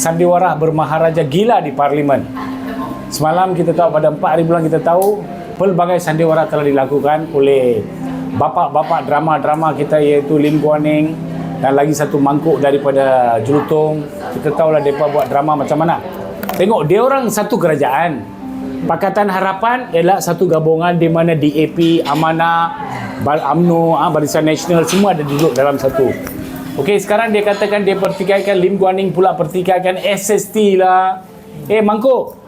Sandiwara bermaharaja gila di parlimen. Semalam kita tahu pada 4 hari bulan kita tahu pelbagai sandiwara telah dilakukan oleh bapa-bapa drama-drama kita iaitu Lim Guan Eng dan lagi satu mangkuk daripada Jelutong. Kita tahulah mereka buat drama macam mana. Tengok dia orang satu kerajaan. Pakatan Harapan ialah satu gabungan di mana DAP, Amanah, UMNO, ah, Barisan Nasional semua ada duduk dalam satu. Okey, sekarang dia katakan dia pertikaikan Lim Guan Eng pula pertikaikan SST lah. Eh, Mangkuk.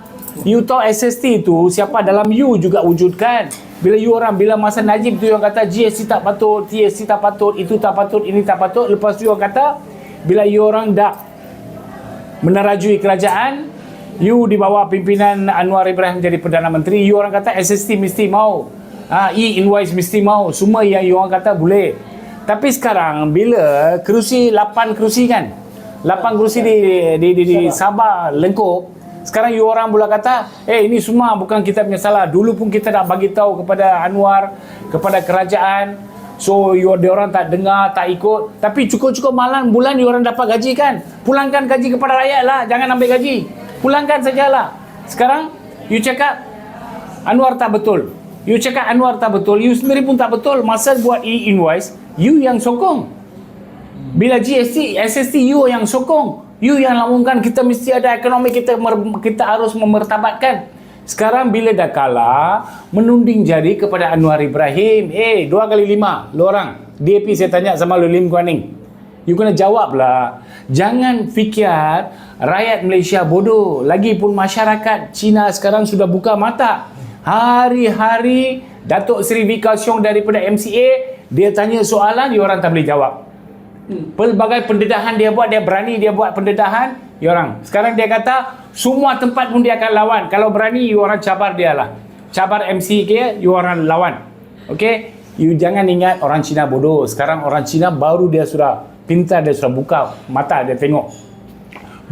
You tahu SST tu siapa dalam you juga wujudkan. Bila you orang, bila masa Najib tu yang kata GST tak patut, TST tak patut, itu tak patut, ini tak patut. Lepas tu orang kata, bila you orang dah menerajui kerajaan, you di bawah pimpinan Anwar Ibrahim jadi Perdana Menteri, you orang kata SST mesti mau. Ha, e-invoice mesti mau. Semua yang you orang kata boleh. Tapi sekarang bila kerusi 8 kerusi kan? 8 kerusi di di di, di Sabah lengkup sekarang you orang pula kata eh ini semua bukan kita punya salah. Dulu pun kita dah bagi tahu kepada Anwar kepada kerajaan. So you dia orang tak dengar tak ikut. Tapi cukup-cukup malam bulan you orang dapat gaji kan? Pulangkan gaji kepada rakyat lah. Jangan ambil gaji. Pulangkan sajalah. Sekarang you cakap Anwar tak betul. You cakap Anwar tak betul. You sendiri pun tak betul. Masa buat e-invoice you yang sokong. Bila GST SST you yang sokong. You yang lamunkan kita mesti ada ekonomi kita kita harus memertabatkan. Sekarang bila dah kalah menunding jari kepada Anwar Ibrahim eh dua kali lima lu orang. DAP saya tanya sama lu Lim Guan Eng you kena jawab lah jangan fikir rakyat Malaysia bodoh. Lagipun masyarakat Cina sekarang sudah buka mata. Hari-hari Datuk Seri Vika Siong daripada MCA dia tanya soalan dia orang tak boleh jawab. Pelbagai pendedahan dia buat dia berani dia buat pendedahan dia orang. Sekarang dia kata semua tempat pun dia akan lawan. Kalau berani you orang cabar dia lah. Cabar MC ke you orang lawan. Ok? You jangan ingat orang Cina bodoh. Sekarang orang Cina baru dia sudah pintar dia sudah buka mata dia tengok.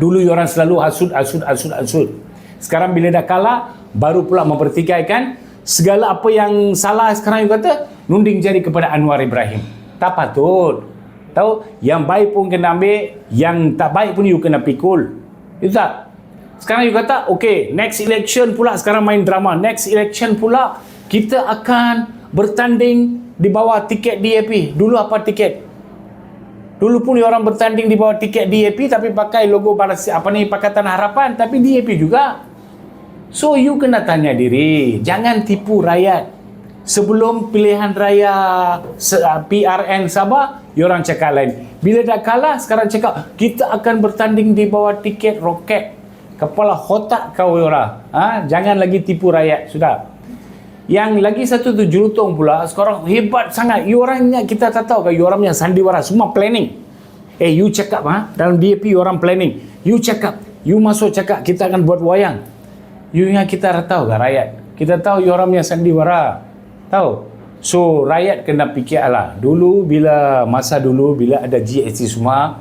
Dulu you orang selalu hasut hasut hasut hasut. Sekarang bila dah kalah baru pula mempertikaikan segala apa yang salah sekarang you kata nunding jari kepada Anwar Ibrahim. Tak patut. Tahu? Yang baik pun kena ambil yang tak baik pun you kena pikul. Itu tak sekarang you kata okay next election pula sekarang main drama. Next election pula kita akan bertanding di bawah tiket DAP dulu apa tiket? Dulu pun orang bertanding di bawah tiket DAP tapi pakai logo balas apa ni Pakatan Harapan tapi DAP juga. So you kena tanya diri. Jangan tipu rakyat sebelum pilihan raya uh, PRN Sabah, orang cakap lain. Bila dah kalah, sekarang cakap kita akan bertanding di bawah tiket roket. Kepala otak kau orang. Ha? Jangan lagi tipu rakyat. Sudah. Yang lagi satu tu Jelutong pula, sekarang hebat sangat. You orang ingat kita tak tahu ke you yang sandiwara semua planning. Eh, you cakap ha? dalam DAP you orang planning. You cakap, you masuk cakap kita akan buat wayang. You ingat kita tahu ke rakyat? Kita tahu you orang yang sandiwara. Tahu? So, rakyat kena fikir lah. Dulu, bila masa dulu, bila ada GST semua,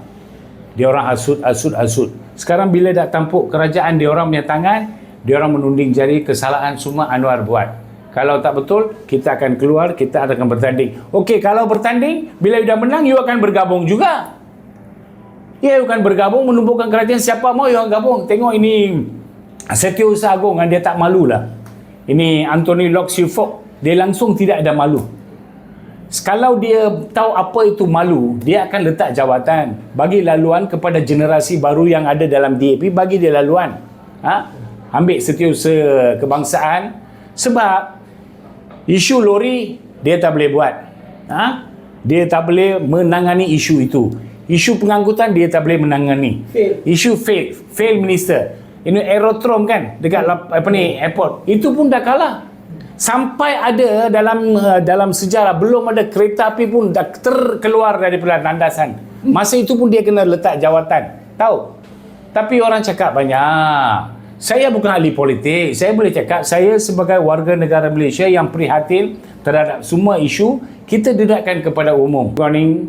dia orang hasut, hasut, hasut. Sekarang bila dah tampuk kerajaan dia orang punya tangan, dia orang menunding jari kesalahan semua Anwar buat. Kalau tak betul, kita akan keluar, kita akan bertanding. Okey, kalau bertanding, bila you dah menang, you akan bergabung juga. Ya, you akan bergabung, menumbuhkan kerajaan. Siapa mau, you akan gabung. Tengok ini, Setiausaha Agong, dia tak malu lah. Ini Anthony Locke Silfok, dia langsung tidak ada malu. Kalau dia tahu apa itu malu, dia akan letak jawatan bagi laluan kepada generasi baru yang ada dalam DAP, bagi dia laluan. Ha? Ambil setiausaha kebangsaan sebab isu lori dia tak boleh buat. Ha? Dia tak boleh menangani isu itu. Isu pengangkutan dia tak boleh menangani. Fail. Isu fail, fail minister. Ini aerodrome kan dekat apa ni airport. Itu pun dah kalah sampai ada dalam uh, dalam sejarah belum ada kereta api pun dah terkeluar daripada landasan. Masa itu pun dia kena letak jawatan. Tahu? Tapi orang cakap banyak. Saya bukan ahli politik. Saya boleh cakap saya sebagai warga negara Malaysia yang prihatin terhadap semua isu kita dedakkan kepada umum. Warning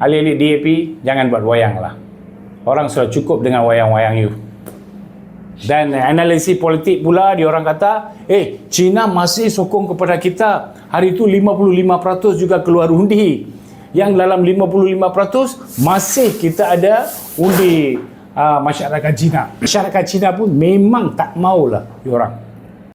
ahli-ahli DAP jangan buat wayang lah. Orang sudah cukup dengan wayang-wayang you dan analisis politik pula dia orang kata, eh China masih sokong kepada kita. Hari itu 55% juga keluar undi. Yang dalam 55% masih kita ada undi uh, masyarakat Cina. Masyarakat Cina pun memang tak maulah diorang